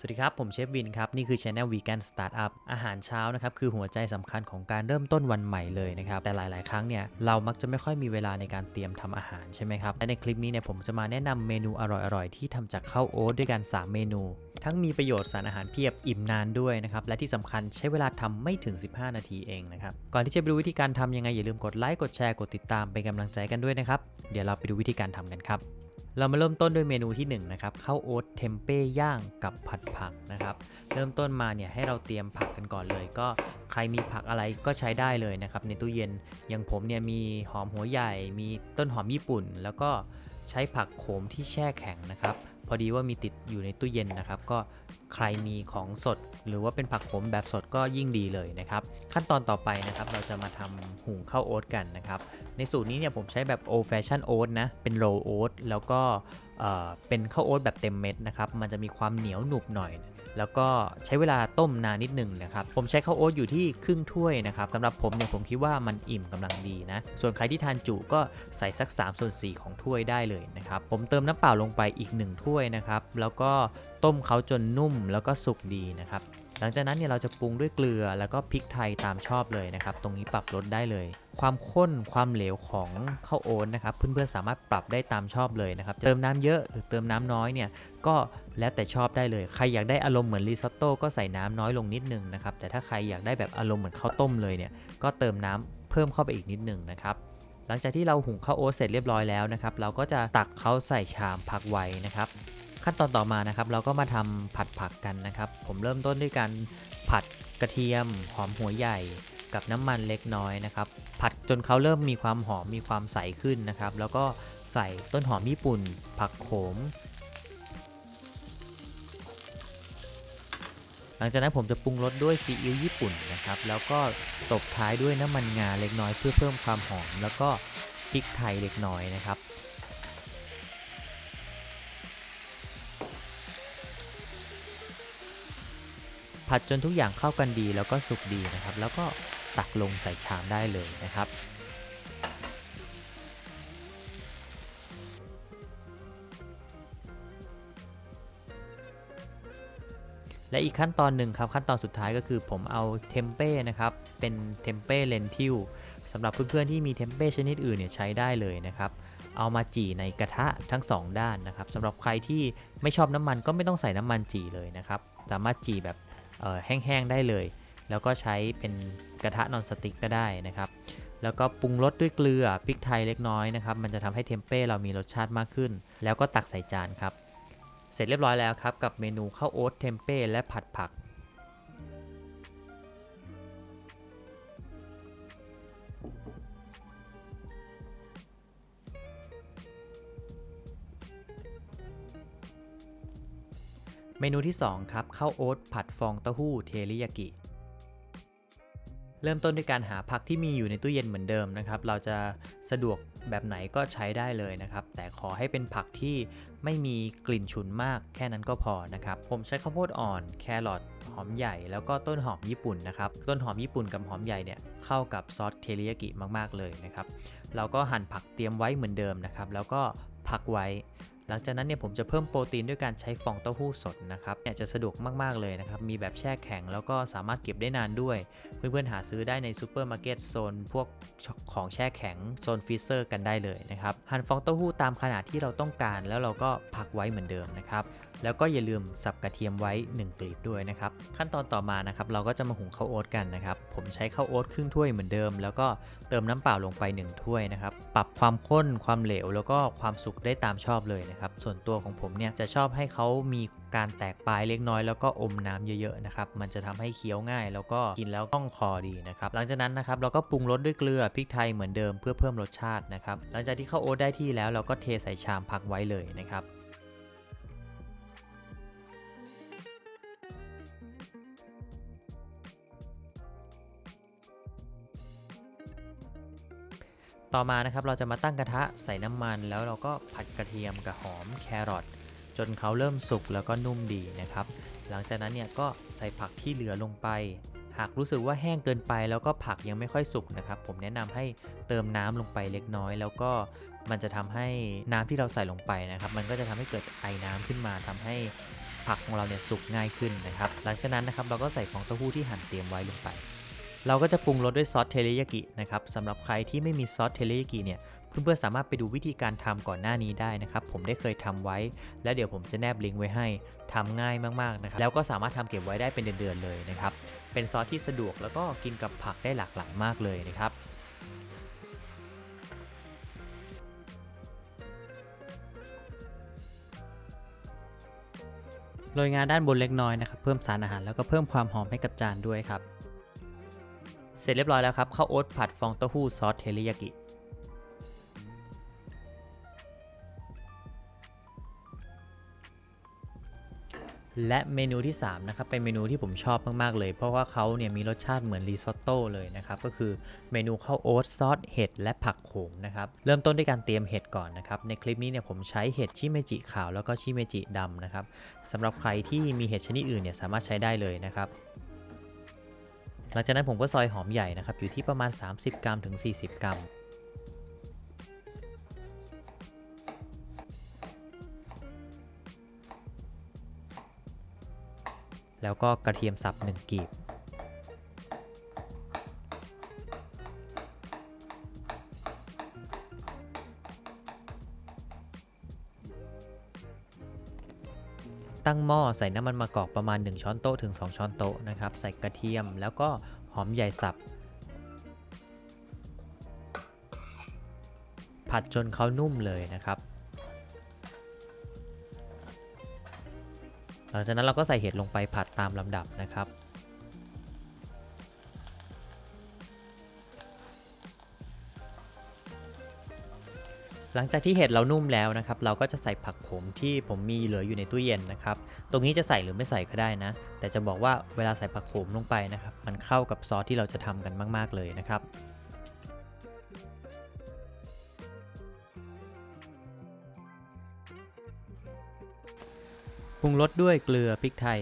สวัสดีครับ ผมเชฟวินครับ นี่คือ Channel Vegan Startup อาหารเช้านะครับ คือหัวใจสำคัญของการเริ่มต้นวันใหม่เลยนะครับ แต่หลาย ๆ ครั้งเนี่ย เรามักจะไม่ค่อยมีเวลาในการเตรียมทำอาหารใช่ไหมครับ และในคลิปนี้เนี่ยผมจะมาแนะนำเมนูอร่อย ๆ ที่ทำจากข้าวโอ๊ตด้วยกัน 3 เมนู ทั้งมีประโยชน์สารอาหารเพียบอิ่มนานด้วยนะครับ และที่สำคัญใช้เวลาทำไม่ถึง 15 นาทีเองนะครับ ก่อนที่จะไปดูวิธีการทำยังไงอย่าลืมกดไลค์กดแชร์กดติดตามเป็นกำลังใจกันด้วยนะครับเดี๋ยวเราไปดูวิธีการทำกันครับ เรามาเริ่มต้นด้วยเมนูที่1นงนะครับข้าวโอ๊ตเทมเป้ย่างกับผัดผักนะครับ เริ่มต้นมาเนี่ยให้เราเตรียมผักกันก่อนเลย ก็ใครมีผักอะไรก็ใช้ได้เลยนะครับในตู้เย็นอย่างผมเนี่ยมีหอมหัวใหญ่ มีต้นหอมญี่ปุ่น แล้วก็ใช้ผักโขมที่แช่แข็งนะครับ พอดีว่ามีติดอยู่ในตู้เย็นนะครับ ก็ใครมีของสด หรือว่าเป็นผักโขมแบบสดก็ยิ่งดีเลยนะครับ ขั้นตอนต่อไปนะครับ เราจะมาทำหุงข้าวโอ๊ตกันนะครับ ในสูตรนี้เนี่ยผมใช้แบบ old fashion oat นะ เป็น roll oat แล้วก็เป็นข้าวโอ๊ตแบบเต็มเม็ดนะครับ มันจะมีความเหนียวหนุบหน่อย แล้วก็ใช้เวลาต้มนานนิดหนึ่งนะครับ ผมใช้ข้าวโอ๊ตอยู่ที่ครึ่งถ้วยนะครับสำหรับผมเนี่ยผมคิดว่ามันอิ่มกำลังดีนะ ส่วนใครที่ทานจุก็ใส่สัก3ส่วน4ของถ้วยได้เลยนะครับ ผมเติมน้ำเปล่าลงไปอีก 1 ถ้วยนะครับ แล้วก็ต้มเขาจนนุ่มแล้วก็สุกดีนะครับ หลังจากนั้นเนี่ยเราจะปรุงด้วยเกลือแล้วก็พริกไทยตามชอบเลยนะครับ ตรงนี้ปรับลดได้เลย ความข้นความเหลวของข้าวโอ๊ตนะครับเพื่อนๆสามารถปรับได้ตามชอบเลยนะครับเติมน้ำเยอะหรือเติมน้ำน้อยเนี่ยก็แล้วแต่ชอบได้เลยใครอยากได้อารมณ์เหมือนรีซอตโต้ก็ใส่น้ำน้อยลงนิดนึงนะครับแต่ถ้าใครอยากได้แบบอารมณ์เหมือนข้าวต้มเลยเนี่ยก็เติมน้ำเพิ่มเข้าไปอีกนิดนึงนะครับหลังจากที่เราหุงข้าวโอ๊ตเสร็จเรียบร้อยแล้วนะครับเราก็จะตักเขาใส่ชามผักไว้นะครับขั้นตอนต่อมานะครับเราก็มาทำผัดผักกันนะครับ ผมเริ่มต้นด้วยการผัดกระเทียมหอมหัวใหญ่ กับน้ำมันเล็กน้อยนะครับ ผัดจนเขาเริ่มมีความหอมมีความใสขึ้นนะครับ แล้วก็ใส่ต้นหอมญี่ปุ่น ผักโขม หลังจากนั้นผมจะปรุงรสด้วยซีอิ๊วญี่ปุ่นนะครับ แล้วก็ตบท้ายด้วยน้ำมันงาเล็กน้อยเพื่อเพิ่มความหอม แล้วก็พริกไทยเล็กน้อยนะครับผัดจนทุกอย่างเข้ากันดีแล้วก็สุกดีนะครับ แล้วก็ ตักลงใส่ชามได้เลยนะครับ และอีกขั้นตอนหนึ่งครับขั้นตอนสุดท้ายก็คือผมเอาเทมเป้นะครับ เป็นเทมเป้เลนทิวสำหรับเพื่อนๆที่มีเทมเป้ชนิดอื่นเนี่ยใช้ได้เลยนะครับเอามาจี่ในกระทะทั้ง 2 ด้านนะครับสำหรับใครที่ไม่ชอบน้ำมันก็ไม่ต้องใส่น้ำมันจี่เลยนะครับ สามารถจี่แบบแห้งๆได้เลย แล้วก็ใช้เป็นกระทะนอนสติ๊กก็ได้นะครับ แล้วก็ปรุงรสด้วยเกลือพริกไทยเล็กน้อยนะครับ มันจะทำให้เทมเป้เรามีรสชาติมากขึ้น แล้วก็ตักใส่จานครับ เสร็จเรียบร้อยแล้วครับ กับเมนูข้าวโอ๊ตเทมเป้และผัดผักเมนูที่ 2 ครับข้าวโอ๊ตผัดฟองเต้าหู้เทริยากิ เริ่มต้นด้วยการหาผักที่มีอยู่ในตู้เย็นเหมือนเดิมนะครับ เราจะสะดวกแบบไหนก็ใช้ได้เลยนะครับ แต่ขอให้เป็นผักที่ไม่มีกลิ่นฉุนมากแค่นั้นก็พอนะครับ ผมใช้ข้าวโพดอ่อน แครอท หอมใหญ่ แล้วก็ต้นหอมญี่ปุ่นนะครับ ต้นหอมญี่ปุ่นกับหอมใหญ่เนี่ยเข้ากับซอสเทริยากิมาก ๆ เลยนะครับ เราก็หั่นผักเตรียมไว้เหมือนเดิมนะครับ แล้วก็พักไว้ หลังจากนั้นเนี่ยผมจะเพิ่มโปรตีนด้วยการใช้ฟองเต้าหู้สดนะครับเนี่ยจะสะดวกมากๆเลยนะครับ มีแบบแช่แข็งแล้วก็สามารถเก็บได้นานด้วย เพื่อนๆหาซื้อได้ในซูเปอร์มาร์เก็ตโซนพวกของแช่แข็งโซนฟรีเซอร์กันได้เลยนะครับ หั่นฟองเต้าหู้ตามขนาดที่เราต้องการ แล้วเราก็พักไว้เหมือนเดิมนะครับ แล้วก็อย่าลืมสับกระเทียมไว้ 1กลีบด้วยนะครับ ขั้นตอนต่อมานะครับเราก็จะมาหุงข้าวโอ๊ตกันนะครับ ผมใช้ข้าวโอ๊ตครึ่งถ้วยเหมือนเดิม แล้วก็เติมน้ำเปล่าลงไป 1 ถ้วยนะครับ ปรับความข้นความเหลวแล้วก็ความสุกได้ตามชอบเลยนะครับส่วนตัวของผมเนี่ยจะชอบให้เขามีการแตกปลายเล็กน้อยแล้วก็อมน้ำเยอะๆนะครับ มันจะทำให้เคี้ยวง่าย แล้วก็กินแล้วต้องคอดีนะครับ หลังจากนั้นนะครับเราก็ปรุงรสด้วยเกลือพริกไทยเหมือนเดิมเพื่อเพิ่มรสชาตินะครับ หลังจากที่ข้าวโอ๊ตได้ที่แล้วเราก็เทใส่ชามพักไว้เลยนะครับ ต่อมานะครับเราจะมาตั้งกระทะใส่น้ำมัน แล้วเราก็ผัดกระเทียมกับหอมแครอทจนเขาเริ่มสุกแล้วก็นุ่มดีนะครับ หลังจากนั้นเนี่ยก็ใส่ผักที่เหลือลงไป หากรู้สึกว่าแห้งเกินไป แล้วก็ผักยังไม่ค่อยสุกนะครับ ผมแนะนำให้เติมน้ำลงไปเล็กน้อย แล้วก็มันจะทำให้น้ำที่เราใส่ลงไปนะครับ มันก็จะทำให้เกิดไอน้ำขึ้นมาทำให้ผักของเราเนี่ยสุกง่ายขึ้นนะครับ หลังจากนั้นนะครับเราก็ใส่ฟองเต้าหู้ที่หั่นเตรียมไว้ลงไป เราก็จะปรุงรสด้วยซอสเทริยากินะครับสำหรับใครที่ไม่มีซอสเทริยากิเนี่ยเพื่อนๆสามารถไปดูวิธีการทำก่อนหน้านี้ได้นะครับ ผมได้เคยทำไว้ และเดี๋ยวผมจะแนบลิงก์ไว้ให้ทำง่ายมากๆนะครับแล้วก็สามารถทำเก็บไว้ได้เป็นเดือนๆเลยนะครับ เป็นซอสที่สะดวกแล้วก็กินกับผักได้หลากหลายมากเลยนะครับโรยงาด้านบนเล็กน้อยนะครับ เพิ่มสารอาหารแล้วก็เพิ่มความหอมให้กับจานด้วยครับ ร็จเรียบร้อยแล้วครับข้าวโอ๊ตผัดฟองเต้าหู้ซอสเทริยากิและเมนูที่ 3 นะครับ เป็นเมนูที่ผมชอบมาก ๆ เลย เพราะว่าเขาเนี่ยมีรสชาติเหมือนรีซอตโต้เลยนะครับ ก็คือเมนูข้าวโอ๊ตซอสเห็ดและผักโขมนะครับ เริ่มต้นด้วยการเตรียมเห็ดก่อนนะครับ ในคลิปนี้เนี่ยผมใช้เห็ดชิเมจิขาวแล้วก็ชิเมจิดำนะครับสำหรับใครที่มีเห็ดชนิดอื่นเนี่ยสามารถใช้ได้เลยนะครับ หลังจากนั้นผมก็ซอยหอมใหญ่นะครับอยู่ที่ประมาณ 30 กรัมถึง 40 กรัม แล้วก็กระเทียมสับ1กีบ ตั้งหม้อใส่น้ำมันมะกอกประมาณ 1 ช้อนโต๊ะถึง 2 ช้อนโต๊ะนะครับ ใส่กระเทียมแล้วก็หอมใหญ่สับ ผัดจนเขานุ่มเลยนะครับ หลังจากนั้นเราก็ใส่เห็ดลงไปผัดตามลำดับนะครับ หลังจากที่เห็ดเรานุ่มแล้วนะครับ เราก็จะใส่ผักโขมที่ผมมีเหลืออยู่ในตู้เย็นนะครับ ตรงนี้จะใส่หรือไม่ใส่ก็ได้นะ แต่จะบอกว่าเวลาใส่ผักโขมลงไปนะครับ มันเข้ากับซอสที่เราจะทำกันมาก ๆ เลยนะครับปรุงรสด้วยเกลือพริกไทย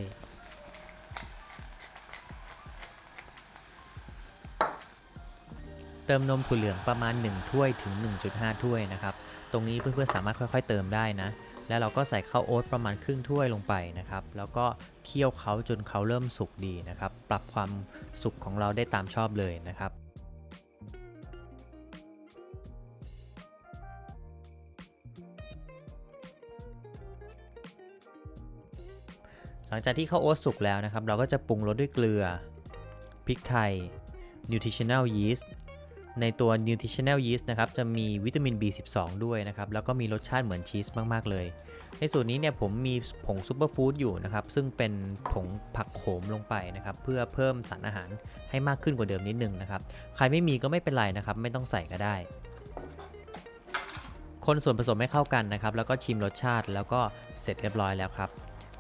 เติมนมถั่วเหลืองประมาณ 1 ถ้วยถึง 1.5 ถ้วยนะครับ ตรงนี้เพื่อนๆสามารถค่อยๆเติมได้นะ แล้วเราก็ใส่ข้าวโอ๊ตประมาณครึ่งถ้วยลงไปนะครับ แล้วก็เคี่ยวเขาจนเขาเริ่มสุกดีนะครับ ปรับความสุกของเราได้ตามชอบเลยนะครับหลังจากที่ข้าวโอ๊ตสุกแล้วนะครับ เราก็จะปรุงรสด้วยเกลือ พริกไทย nutritional yeast ในตัว nutritional yeast นะครับจะมีวิตามิน B12 ด้วยนะครับแล้วก็มีรสชาติเหมือนชีสมาก ๆ เลย ในส่วนนี้เนี่ยผมมีผงซูเปอร์ฟู้ดอยู่นะครับซึ่งเป็นผงผักโขมลงไปนะครับเพื่อเพิ่มสารอาหารให้มากขึ้นกว่าเดิมนิดนึงนะครับใครไม่มีก็ไม่เป็นไรนะครับไม่ต้องใส่ก็ได้ คนส่วนผสมให้เข้ากันนะครับแล้วก็ชิมรสชาติแล้วก็เสร็จเรียบร้อยแล้วครับ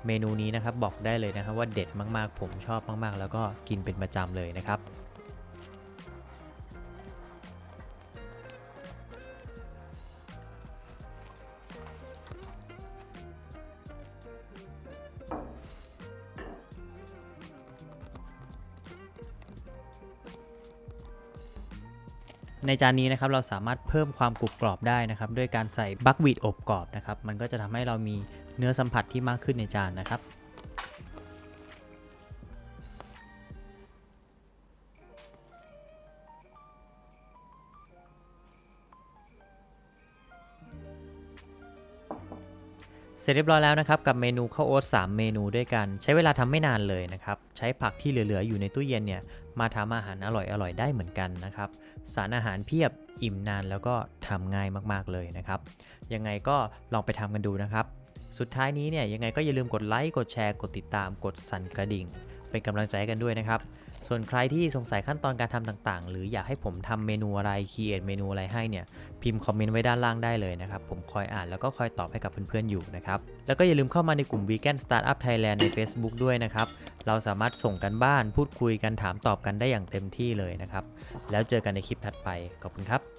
เมนูนี้นะครับบอกได้เลยนะครับว่าเด็ดมากๆ ผมชอบมากๆ แล้วก็กินเป็นประจำเลยนะครับ ในจานนี้นะครับเราสามารถเพิ่มความกรุบกรอบได้นะครับด้วยการใส่บัควีดอบกรอบนะครับมันก็จะทำให้เรามีเนื้อสัมผัสที่มากขึ้นในจานนะครับเสร็จเรียบร้อยแล้วนะครับกับเมนูข้าวโอ๊ต3เมนูด้วยกัน ใช้เวลาทำไม่นานเลยนะครับ ใช้ผักที่เหลือๆอยู่ในตู้เย็นเนี่ยมาทำอาหารอร่อยๆได้เหมือนกันนะครับ สารอาหารเพียบอิ่มนานแล้วก็ทำง่ายมากๆเลยนะครับ ยังไงก็ลองไปทำกันดูนะครับ สุดท้ายนี้เนี่ยยังไงก็อย่าลืมกดไลค์กดแชร์กดติดตามกดสั่นกระดิ่ง เป็นกำลังใจกันด้วยนะครับ ส่วนใครที่สงสัยขั้นตอนการทำต่างๆ หรืออยากให้ผมทำเมนูอะไรคีเอทเมนูอะไรให้เนี่ยพิมพ์คอมเมนต์ไว้ด้านล่างได้เลยนะครับ ผมคอยอ่านแล้วก็คอยตอบให้กับเพื่อนๆอยู่นะครับ แล้วก็อย่าลืมเข้ามาในกลุ่ม Vegan Startup Thailand ใน Facebook ด้วยนะครับ เราสามารถส่งกันบ้านพูดคุยกันถามตอบกันได้อย่างเต็มที่เลยนะครับ แล้วเจอกันในคลิปถัดไปขอบคุณครับ